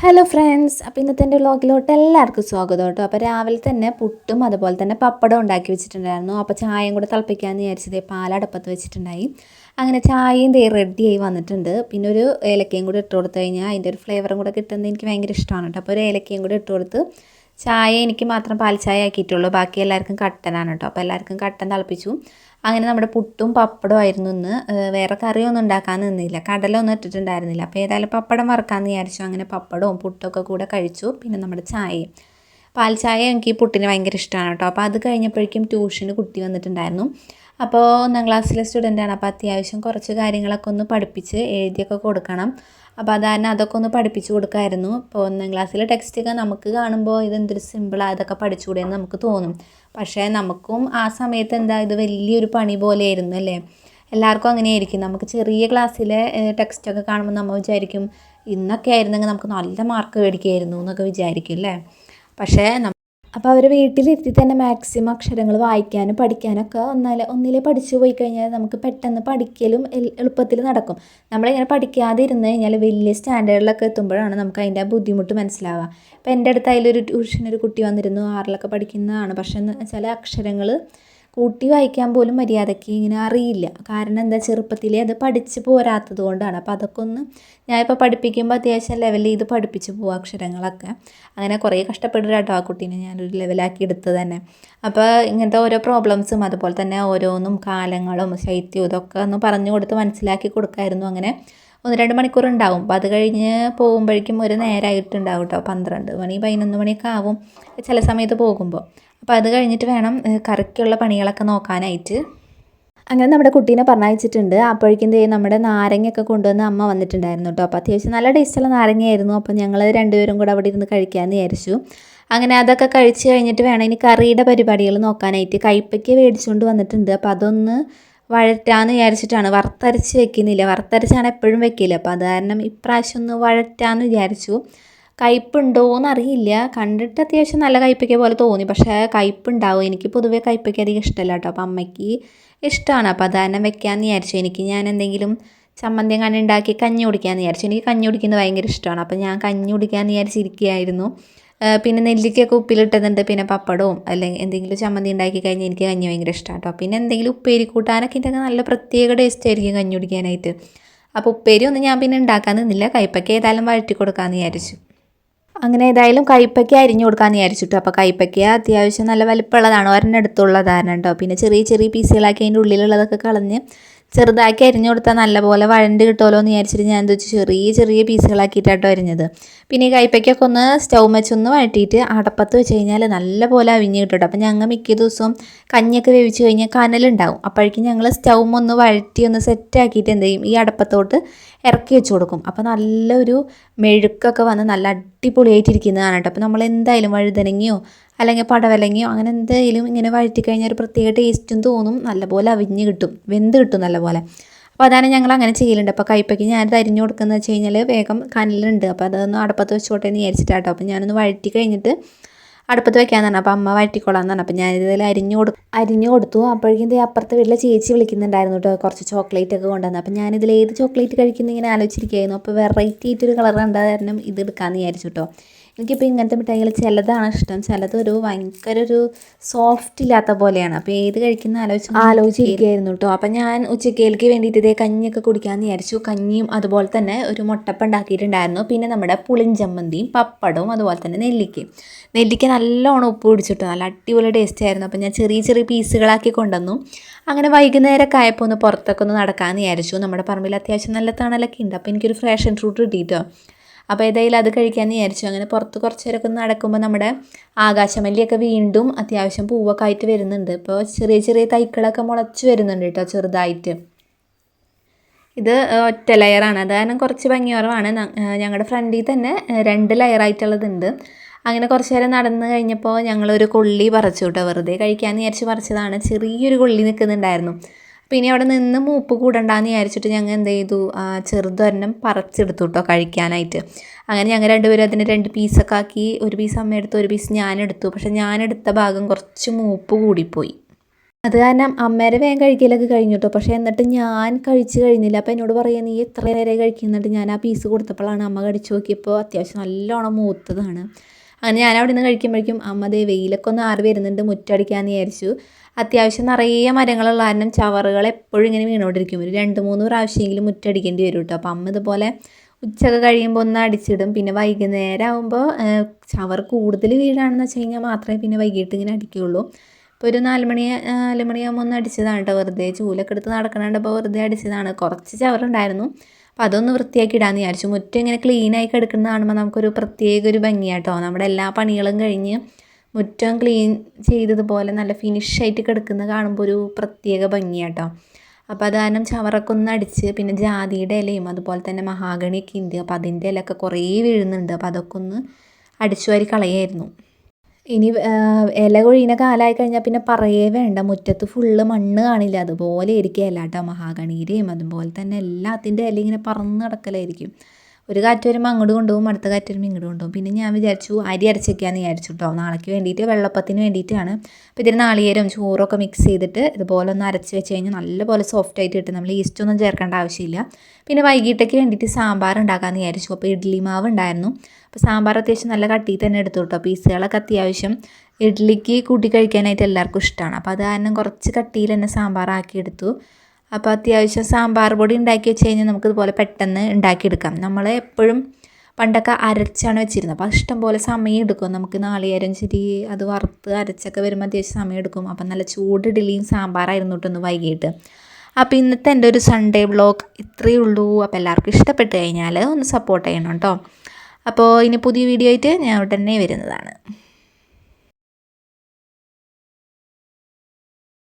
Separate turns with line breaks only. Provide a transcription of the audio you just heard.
Hello friends അപ്പോൾ ഇന്നത്തെ എന്റെ വ്ളോഗിലോട്ട് എല്ലാവർക്കും സ്വാഗതം കേട്ടോ. അപ്പോൾ രാവിലെ തന്നെ പുട്ടും അതുപോലെ തന്നെ പപ്പടം ഉണ്ടാക്കി വെച്ചിട്ടുണ്ടായിരുന്നു. അപ്പോൾ ചായയും കൂടെ തിളപ്പിക്കാമെന്ന് വിചാരിച്ചത് പാലടപ്പത്ത് വെച്ചിട്ടുണ്ടായി. അങ്ങനെ ചായയും ദേ റെഡിയായി വന്നിട്ടുണ്ട്. പിന്നെ ഒരു ഏലക്കയും കൂടെ ഇട്ട് കൊടുത്തു കഴിഞ്ഞാൽ അതിന്റെ ഒരു ഫ്ലേവറും കൂടെ കിട്ടുന്നത് എനിക്ക് ഭയങ്കര ഇഷ്ടമാണ് കേട്ടോ. അപ്പോൾ ഒരു ഏലക്കയും കൂടെ ഇട്ട് കൊടുത്ത് ചായ എനിക്ക് മാത്രം പാൽ ചായ ആക്കിയിട്ടുള്ളൂ. ബാക്കി എല്ലാവർക്കും കട്ടനാണ് കേട്ടോ. അപ്പോൾ എല്ലാവർക്കും കട്ടൻ തിളപ്പിച്ചു. അങ്ങനെ നമ്മുടെ പുട്ടും പപ്പടവും ആയിരുന്നു ഇന്ന്. വേറെ കറിയൊന്നും ഉണ്ടാക്കാൻ നിന്നില്ല. കടലൊന്നും ഇട്ടിട്ടുണ്ടായിരുന്നില്ല. അപ്പോൾ ഏതായാലും പപ്പടം വറക്കാമെന്ന് വിചാരിച്ചു. അങ്ങനെ പപ്പടവും പുട്ടൊക്കെ കൂടെ കഴിച്ചു. പിന്നെ നമ്മുടെ ചായയും. പാൽ ചായ എനിക്ക് പുട്ടിന് ഭയങ്കര ഇഷ്ടമാണ് കേട്ടോ. അപ്പോൾ അത് കഴിഞ്ഞപ്പോഴേക്കും ട്യൂഷന് കുട്ടി വന്നിട്ടുണ്ടായിരുന്നു. അപ്പോൾ ഒന്നാം ക്ലാസ്സിലെ സ്റ്റുഡന്റാണ് അപ്പോൾ അത്യാവശ്യം കുറച്ച് കാര്യങ്ങളൊക്കെ ഒന്ന് പഠിപ്പിച്ച് എഴുതിയൊക്കെ കൊടുക്കണം. അപ്പോൾ അതാരണം അതൊക്കെ ഒന്ന് പഠിപ്പിച്ചു കൊടുക്കായിരുന്നു. ഇപ്പോൾ ഒന്നാം ക്ലാസ്സിലെ ടെക്സ്റ്റൊക്കെ നമുക്ക് കാണുമ്പോൾ ഇതെന്തൊരു സിമ്പിളാണ് ഇതൊക്കെ പഠിച്ചുകൂടെ എന്ന് നമുക്ക് തോന്നും. പക്ഷേ നമുക്കും ആ സമയത്ത് എന്താ ഇത് വലിയൊരു പണി പോലെയായിരുന്നു അല്ലേ? എല്ലാവർക്കും അങ്ങനെയായിരിക്കും. നമുക്ക് ചെറിയ ക്ലാസ്സിലെ ടെക്സ്റ്റൊക്കെ കാണുമ്പോൾ നമ്മൾ വിചാരിക്കും ഇന്നൊക്കെ ആയിരുന്നെങ്കിൽ നമുക്ക് നല്ല മാർക്ക് മേടിക്കുമായിരുന്നു എന്നൊക്കെ വിചാരിക്കും അല്ലേ? പക്ഷേ അപ്പോൾ അവർ വീട്ടിലിരുത്തി തന്നെ മാക്സിമം അക്ഷരങ്ങൾ വായിക്കാനും പഠിക്കാനൊക്കെ ഒന്നാലെ ഒന്നിലെ പഠിച്ചു പോയി കഴിഞ്ഞാൽ നമുക്ക് പെട്ടെന്ന് പഠിക്കലും എളുപ്പത്തിൽ നടക്കും. നമ്മളിങ്ങനെ പഠിക്കാതെ ഇരുന്ന് കഴിഞ്ഞാൽ വലിയ സ്റ്റാൻഡേർഡിലൊക്കെ എത്തുമ്പോഴാണ് നമുക്ക് അതിന്റെ ബുദ്ധിമുട്ട് മനസ്സിലാവുക. അപ്പോൾ എന്റെ അടുത്ത് അതിലൊരു ട്യൂഷൻ ഒരു കുട്ടി വന്നിരുന്നു ആറിലൊക്കെ പഠിക്കുന്നതാണ്. പക്ഷേ എന്ന് വെച്ചാൽ അക്ഷരങ്ങൾ കൂട്ടി വായിക്കാൻ പോലും മര്യാദയ്ക്ക് ഇങ്ങനെ അറിയില്ല. കാരണം എന്താ ചെറുപ്പത്തിലേ അത് പഠിച്ച് പോരാത്തത് കൊണ്ടാണ്. അപ്പോൾ അതൊക്കെ ഒന്ന് ഞാനിപ്പോൾ പഠിപ്പിക്കുമ്പോൾ അത്യാവശ്യം ലെവലിൽ ഇത് പഠിപ്പിച്ച് പോകും അക്ഷരങ്ങളൊക്കെ. അങ്ങനെ കുറേ കഷ്ടപ്പെടുക കേട്ടോ ആ കുട്ടീനെ ഞാനൊരു ലെവലാക്കി എടുത്ത് തന്നെ. അപ്പോൾ ഇങ്ങനത്തെ ഓരോ പ്രോബ്ലംസും അതുപോലെ തന്നെ ഓരോന്നും കാലങ്ങളും ശൈത്യവും ഇതൊക്കെ ഒന്ന് പറഞ്ഞു കൊടുത്ത് മനസ്സിലാക്കി കൊടുക്കായിരുന്നു. അങ്ങനെ ഒന്ന് രണ്ട് മണിക്കൂർ ഉണ്ടാവും അപ്പോൾ അത് കഴിഞ്ഞ് പോകുമ്പോഴേക്കും ഒരു നേരമായിട്ടുണ്ടാവും കേട്ടോ പന്ത്രണ്ട് മണി പതിനൊന്ന് മണിയൊക്കെ ആവും ചില സമയത്ത് പോകുമ്പോൾ. അപ്പോൾ അത് കഴിഞ്ഞിട്ട് വേണം കറിക്കുള്ള പണികളൊക്കെ നോക്കാനായിട്ട്. അങ്ങനെ നമ്മുടെ കുട്ടീനെ പറഞ്ഞയച്ചിട്ടുണ്ട്. അപ്പോഴേക്കും നമ്മുടെ നാരങ്ങയൊക്കെ കൊണ്ടുവന്ന് അമ്മ വന്നിട്ടുണ്ടായിരുന്നു കേട്ടോ അപ്പോൾ അത്യാവശ്യം നല്ല ടേസ്റ്റുള്ള നാരങ്ങയായിരുന്നു. അപ്പോൾ ഞങ്ങൾ രണ്ടുപേരും കൂടെ അവിടെ ഇരുന്ന് കഴിക്കാമെന്ന് വിചാരിച്ചു. അങ്ങനെ അതൊക്കെ കഴിച്ച് കഴിഞ്ഞിട്ട് വേണം ഇനി കറിയുടെ പരിപാടികൾ നോക്കാനായിട്ട്. കൈപ്പയ്ക്ക് മേടിച്ചുകൊണ്ട് വന്നിട്ടുണ്ട്. അപ്പോൾ അതൊന്ന് വഴറ്റാന്ന് വിചാരിച്ചിട്ടാണ്. വറുത്തരച്ച് വെക്കുന്നില്ല. വറുത്തരച്ചാണ് എപ്പോഴും വെക്കില്ല അപ്പോൾ അത് കാരണം ഇപ്രാവശ്യം ഒന്ന് വഴറ്റാന്ന് വിചാരിച്ചു. കയ്പ്പുണ്ടോയെന്ന് അറിയില്ല കണ്ടിട്ട് അത്യാവശ്യം നല്ല കയ്പ്പയ്ക്ക പോലെ തോന്നി. പക്ഷേ കയ്പ്പുണ്ടാവും എനിക്ക് പൊതുവേ കയ്പ്പയ്ക്ക അധികം ഇഷ്ടമല്ല കേട്ടോ. അപ്പോൾ അമ്മയ്ക്ക് ഇഷ്ടമാണ് അപ്പോൾ അത് കാരണം വെക്കാമെന്ന് വിചാരിച്ചു. എനിക്ക് ഞാൻ എന്തെങ്കിലും ചമ്മന്തി അങ്ങനെ ഉണ്ടാക്കി കഞ്ഞി കുടിക്കാമെന്ന് വിചാരിച്ചു. എനിക്ക് കഞ്ഞി കുടിക്കുന്നത് ഭയങ്കര ഇഷ്ടമാണ്. അപ്പോൾ ഞാൻ കഞ്ഞി കുടിക്കാമെന്ന് വിചാരിച്ചിരിക്കുകയായിരുന്നു. പിന്നെ നെല്ലിക്കയൊക്കെ ഉപ്പിലിട്ടതുണ്ട്. പിന്നെ പപ്പടവും അല്ലെങ്കിൽ എന്തെങ്കിലും ചമ്മന്തി ഉണ്ടാക്കി കഴിഞ്ഞാൽ എനിക്ക് കഞ്ഞി ഭയങ്കര ഇഷ്ടമാണ് കേട്ടോ പിന്നെ എന്തെങ്കിലും ഉപ്പേരി കൂട്ടാനൊക്കെ ഉണ്ടെങ്കിൽ നല്ല പ്രത്യേക ടേസ്റ്റ് ആയിരിക്കും കഞ്ഞി കുടിക്കാനായിട്ട്. അപ്പോൾ ഉപ്പേരി ഒന്നും ഞാൻ പിന്നെ ഉണ്ടാക്കാൻ നിന്നില്ല. കൈപ്പക്ക ഏതായാലും വഴറ്റി കൊടുക്കാമെന്ന് വിചാരിച്ചു. അങ്ങനെ ഏതായാലും കൈപ്പക്ക അരിഞ്ഞു കൊടുക്കാമെന്ന് വിചാരിച്ചിട്ടു അപ്പോൾ കൈപ്പയ്ക്ക അത്യാവശ്യം നല്ല വലിപ്പമുള്ളതാണ്. ഒരെണ്ണം എടുത്തുള്ളതാണ് കേട്ടോ പിന്നെ ചെറിയ ചെറിയ പീസുകളാക്കി അതിന്റെ ഉള്ളിലുള്ളതൊക്കെ കളഞ്ഞ് ചെറുതാക്കി അരിഞ്ഞു കൊടുത്താൽ നല്ലപോലെ വഴണ്ട് കിട്ടുമല്ലോ എന്ന് വിചാരിച്ചിട്ട് ഞാൻ എന്താ ചെറിയ ചെറിയ പീസുകളാക്കിയിട്ടാട്ടോ അരിഞ്ഞത്. പിന്നെ ഈ കൈപ്പയ്ക്കൊക്കെ ഒന്ന് സ്റ്റൗ വെച്ചൊന്ന് വഴറ്റിയിട്ട് അടപ്പത്ത് വെച്ച് കഴിഞ്ഞാൽ നല്ലപോലെ അവിഞ്ഞ് കിട്ടും അപ്പം ഞങ്ങൾ മിക്ക ദിവസവും കഞ്ഞിയൊക്കെ വേവിച്ച് കഴിഞ്ഞാൽ കനലുണ്ടാവും. അപ്പോഴേക്കും ഞങ്ങൾ സ്റ്റൗ ഒന്ന് വഴറ്റി ഒന്ന് സെറ്റാക്കിയിട്ട് എന്ത് ചെയ്യും? ഈ അടപ്പത്തോട്ട് ഇറക്കി വെച്ച് കൊടുക്കും. അപ്പോൾ നല്ലൊരു മെഴുക്കൊക്കെ വന്ന് നല്ല അടിപൊളിയായിട്ടിരിക്കുന്നതാണ് കേട്ടോ അപ്പോൾ നമ്മൾ എന്തായാലും വഴുതനങ്ങയോ അല്ലെങ്കിൽ പടവലങ്ങയോ അങ്ങനെ എന്തെങ്കിലും ഇങ്ങനെ വഴറ്റി കഴിഞ്ഞാൽ ഒരു പ്രത്യേക ടേസ്റ്റും തോന്നും. നല്ലപോലെ അവിഞ്ഞ് കിട്ടും. വെന്ത് കിട്ടും നല്ലപോലെ. അപ്പോൾ അതാണ് ഞങ്ങൾ അങ്ങനെ ചെയ്യലുണ്ട്. അപ്പോൾ കൈപ്പയ്ക്ക് ഞാനത് അരിഞ്ഞു കൊടുക്കുന്നത് വെച്ച് കഴിഞ്ഞാൽ വേഗം കനലുണ്ട് അപ്പോൾ അതൊന്ന് അടുപ്പത്ത് വെച്ചോട്ടെ എന്ന് വിചാരിച്ചിട്ടാട്ടോ. അപ്പോൾ ഞാനൊന്ന് വഴറ്റി കഴിഞ്ഞിട്ട് അടുപ്പത്ത് വെക്കാൻ തന്നെ അപ്പോൾ അമ്മ വഴറ്റിക്കൊള്ളാൻ തന്നെ അപ്പോൾ ഞാനിതിൽ അരിഞ്ഞു കൊടു അരിഞ്ഞു കൊടുത്തു. അപ്പോഴേക്കും അപ്പുറത്തെ വീട്ടിലെ ചേച്ചി വിളിക്കുന്നുണ്ടായിരുന്നു കേട്ടോ. കുറച്ച് ചോക്ലേറ്റ് ഒക്കെ കൊണ്ടുവന്നു. അപ്പോൾ ഞാനിതിൽ ഏത് ചോക്ലേറ്റ് കഴിക്കുന്ന ഇങ്ങനെ ആലോചിച്ചിരിക്കുകയായിരുന്നു. അപ്പോൾ വെറൈറ്റി ആയിട്ടൊരു കളർ കണ്ട കാരണം ഇത് എടുക്കാമെന്ന് വിചാരിച്ചു കേട്ടോ. എനിക്കിപ്പോൾ ഇങ്ങനത്തെ മിഠായികൾ ചിലതാണ് ഇഷ്ടം. ചിലത് ഒരു ഭയങ്കര ഒരു സോഫ്റ്റ് ഇല്ലാത്ത പോലെയാണ്. അപ്പോൾ ഏത് കഴിക്കുന്ന ആലോചിച്ച് ആലോചിക്കുകയായിരുന്നു കേട്ടോ അപ്പം ഞാൻ ഉച്ചക്കേൽക്ക് വേണ്ടിയിട്ട് ഇതേ കഞ്ഞിയൊക്കെ കുടിക്കാമെന്ന് വിചാരിച്ചു. കഞ്ഞിയും അതുപോലെ തന്നെ ഒരു മുട്ടപ്പം ഉണ്ടാക്കിയിട്ടുണ്ടായിരുന്നു. പിന്നെ നമ്മുടെ പുളിഞ്ചമ്മന്തിയും പപ്പടവും അതുപോലെ തന്നെ നെല്ലിക്കയും. നെല്ലിക്ക നല്ലോണം ഉപ്പ് പിടിച്ചിട്ടു. നല്ല അടിപൊളി ടേസ്റ്റ് ആയിരുന്നു. അപ്പം ഞാൻ ചെറിയ ചെറിയ പീസുകളാക്കി കൊണ്ടുവന്നു. അങ്ങനെ വൈകുന്നേരമൊക്കെ ആയപ്പോൾ ഒന്ന് പുറത്തൊക്കെ ഒന്ന് നടക്കാമെന്ന് വിചാരിച്ചു. നമ്മുടെ പറമ്പിൽ അത്യാവശ്യം നല്ല തണലൊക്കെ ഉണ്ട്. അപ്പോൾ എനിക്കൊരു ഫ്രഷ് ഫ്രൂട്ട് കിട്ടിയിട്ടോ. അപ്പോൾ ഏതായാലും അത് കഴിക്കാമെന്ന് വിചാരിച്ചു. അങ്ങനെ പുറത്ത് കുറച്ച് നേരമൊക്കെ നടക്കുമ്പോൾ നമ്മുടെ ആകാശമല്ലിയൊക്കെ വീണ്ടും അത്യാവശ്യം പൂവൊക്കെ ആയിട്ട് വരുന്നുണ്ട്. ഇപ്പോൾ ചെറിയ ചെറിയ തൈക്കളൊക്കെ മുളച്ച് വരുന്നുണ്ട് കേട്ടോ ചെറുതായിട്ട്. ഇത് ഒറ്റ ലെയറാണ് അത് കാരണം കുറച്ച് ഭംഗി കുറവാണ്. ഞങ്ങളുടെ ഫ്രണ്ടിൽ തന്നെ രണ്ട് ലെയറായിട്ടുള്ളതുണ്ട് അങ്ങനെ കുറച്ച് നേരം നടന്നു കഴിഞ്ഞപ്പോൾ ഞങ്ങളൊരു കൊള്ളി പറിച്ചു കേട്ടോ വെറുതെ കഴിക്കാമെന്ന് വിചാരിച്ച് പറിച്ചതാണ്. ചെറിയൊരു കൊള്ളി നിൽക്കുന്നുണ്ടായിരുന്നു പിന്നെ അവിടെ നിന്ന് മൂപ്പ് കൂടണ്ടാന്ന് വിചാരിച്ചിട്ട് ഞങ്ങൾ എന്ത് ചെയ്തു? ചെറുതൊരെണ്ണം പറിച്ചെടുത്തു കേട്ടോ കഴിക്കാനായിട്ട്. അങ്ങനെ ഞങ്ങൾ രണ്ടുപേരും അതിനെ രണ്ട് പീസൊക്കെ ആക്കി ഒരു പീസ് അമ്മ എടുത്തു ഒരു പീസ് ഞാൻ എടുത്തു. പക്ഷെ ഞാൻ എടുത്ത ഭാഗം കുറച്ച് മൂപ്പ് കൂടിപ്പോയി. അത് കാരണം അമ്മേരെ വേഗം കഴിക്കലൊക്കെ കഴിഞ്ഞു കേട്ടോ. പക്ഷേ എന്നിട്ട് ഞാൻ കഴിച്ച് കഴിഞ്ഞില്ല. അപ്പോൾ എന്നോട് പറയാൻ നീ എത്ര നേരം കഴിക്കുന്നുണ്ട്? ഞാൻ ആ പീസ് കൊടുത്തപ്പോഴാണ് അമ്മ കടിച്ചു നോക്കിയപ്പോൾ അത്യാവശ്യം നല്ലോണം മൂത്തതാണ്. അങ്ങനെ ഞാൻ അവിടെ നിന്ന് കഴിക്കുമ്പോഴേക്കും അമ്മ ദേ വെയിലൊക്കെ ഒന്ന് ആറി വരുന്നുണ്ട് മുറ്റടിക്കാമെന്ന് വിചാരിച്ചു. അത്യാവശ്യം നിറയെ മരങ്ങളുള്ള കാരണം ചവറുകൾ എപ്പോഴും ഇങ്ങനെ വീണോണ്ടിരിക്കും. ഒരു രണ്ട് മൂന്ന് പ്രാവശ്യമെങ്കിലും മുറ്റടിക്കേണ്ടി വരും കേട്ടോ അപ്പം അമ്മ ഇതുപോലെ ഉച്ചയൊക്കെ കഴിയുമ്പോൾ ഒന്ന് അടിച്ചിടും. പിന്നെ വൈകുന്നേരം ആകുമ്പോൾ ചവർ കൂടുതൽ വീഴാണെന്ന് വെച്ച് കഴിഞ്ഞാൽ മാത്രമേ പിന്നെ വൈകിട്ട് ഇങ്ങനെ അടിക്കുകയുള്ളൂ. ഇപ്പോൾ ഒരു നാല് മണി നാല് മണിയാകുമ്പോൾ ഒന്ന് അടിച്ചതാണ് കേട്ടോ വെറുതെ. ചൂലൊക്കെ എടുത്ത് നടക്കണുണ്ടപ്പോൾ വെറുതെ അടിച്ചതാണ്. കുറച്ച് ചവറുണ്ടായിരുന്നു. അപ്പോൾ അതൊന്ന് വൃത്തിയാക്കി ഇടാമെന്ന് വിചാരിച്ചു. മുറ്റം ഇങ്ങനെ ക്ലീനായി കിടക്കുന്നത് കാണുമ്പോൾ നമുക്കൊരു പ്രത്യേക ഒരു ഭംഗിയാട്ടോ നമ്മുടെ എല്ലാ പണികളും കഴിഞ്ഞ് മുറ്റം ക്ലീൻ ചെയ്തതുപോലെ നല്ല ഫിനിഷായിട്ട് കിടക്കുന്നത് കാണുമ്പോൾ ഒരു പ്രത്യേക ഭംഗിയാട്ടോ അപ്പോൾ അത് കാരണം ചവറൊക്കെ ഒന്ന് അടിച്ച് പിന്നെ ജാതിയുടെ ഇലയും അതുപോലെ തന്നെ മഹാഗണിയൊക്കെ ഉണ്ട്. അപ്പോൾ അതിന്റെ ഇലയൊക്കെ കുറേ വീഴുന്നുണ്ട്. അപ്പോൾ അതൊക്കെ ഒന്ന് അടിച്ചു വാരി കളയായിരുന്നു. ഇനി ഇല കൊഴിയുന്ന കാലമായി കഴിഞ്ഞാൽ പിന്നെ പറയേ വേണ്ട. മുറ്റത്ത് ഫുള്ള് മണ്ണ് കാണില്ല. അതുപോലെ ആയിരിക്കും ഇല കേട്ടോ മഹാഗണിയുടെയും അതുപോലെ തന്നെ എല്ലാത്തിന്റെ ഇല ഇങ്ങനെ പറന്ന് നടക്കലായിരിക്കും. ഒരു കാറ്റ് വരുമ്പോൾ അങ്ങോട്ട് കൊണ്ടുപോകും അടുത്ത കാറ്റ് വരുമ്പോൾ ഇങ്ങോട്ട് കൊണ്ടുപോകും. പിന്നെ ഞാൻ വിചാരിച്ചു അരി അരച്ചേക്കാന്ന് വിചാരിച്ചു കേട്ടോ നാളേക്ക് വേണ്ടിയിട്ട് വെള്ളപ്പത്തിന് വേണ്ടിയിട്ടാണ്. അപ്പോൾ ഇതിന് നാളികേരം ചോറൊക്കെ മിക്സ് ചെയ്തിട്ട് ഇതുപോലെ ഒന്ന് അരച്ച് വെച്ച് കഴിഞ്ഞാൽ നല്ലപോലെ സോഫ്റ്റ് ആയിട്ട് കിട്ടും. നമ്മൾ ഈസ്റ്റ് ഒന്നും ചേർക്കേണ്ട ആവശ്യമില്ല. പിന്നെ വൈകിട്ടേക്ക് വേണ്ടിയിട്ട് സാമ്പാർ ഉണ്ടാക്കാമെന്ന് വിചാരിച്ചു. അപ്പോൾ ഇഡ്ഡലി മാവ് ഉണ്ടായിരുന്നു. അപ്പോൾ സാമ്പാർ അത്യാവശ്യം നല്ല കട്ടിയിൽ തന്നെ എടുത്തു കേട്ടോ പീസുകളൊക്കെ അത്യാവശ്യം ഇഡ്ഡലിക്ക് കൂട്ടി കഴിക്കാനായിട്ട് എല്ലാവർക്കും ഇഷ്ടമാണ് അപ്പോൾ അത് കാരണം കുറച്ച് കട്ടിയിൽ തന്നെ സാമ്പാർ ആക്കി എടുത്തു. അപ്പോൾ അത്യാവശ്യം സാമ്പാർ പൊടി ഉണ്ടാക്കി വെച്ച് കഴിഞ്ഞാൽ നമുക്കിതുപോലെ പെട്ടെന്ന് ഉണ്ടാക്കിയെടുക്കാം. നമ്മൾ എപ്പോഴും പണ്ടൊക്കെ അരച്ചാണ് വെച്ചിരുന്നത്. അപ്പോൾ ഇഷ്ടംപോലെ സമയം എടുക്കും. നമുക്ക് നാളികേരം ശരി അത് വറുത്ത് അരച്ചൊക്കെ വരുമ്പോൾ അത്യാവശ്യം സമയം എടുക്കും. അപ്പം നല്ല ചൂട് ഇഡലിയും സാമ്പാറായിരുന്നു കേട്ടോ വൈകിട്ട്. അപ്പോൾ ഇന്നത്തെ എന്റെ ഒരു സൺഡേ വ്ളോഗ് ഇത്രയേ ഉള്ളൂ. അപ്പോൾ എല്ലാവർക്കും ഇഷ്ടപ്പെട്ട് കഴിഞ്ഞാൽ ഒന്ന് സപ്പോർട്ട് ചെയ്യണം കേട്ടോ. അപ്പോൾ ഇനി പുതിയ വീഡിയോ ആയിട്ട് ഞാൻ ഉടനെ വരുന്നതാണ്.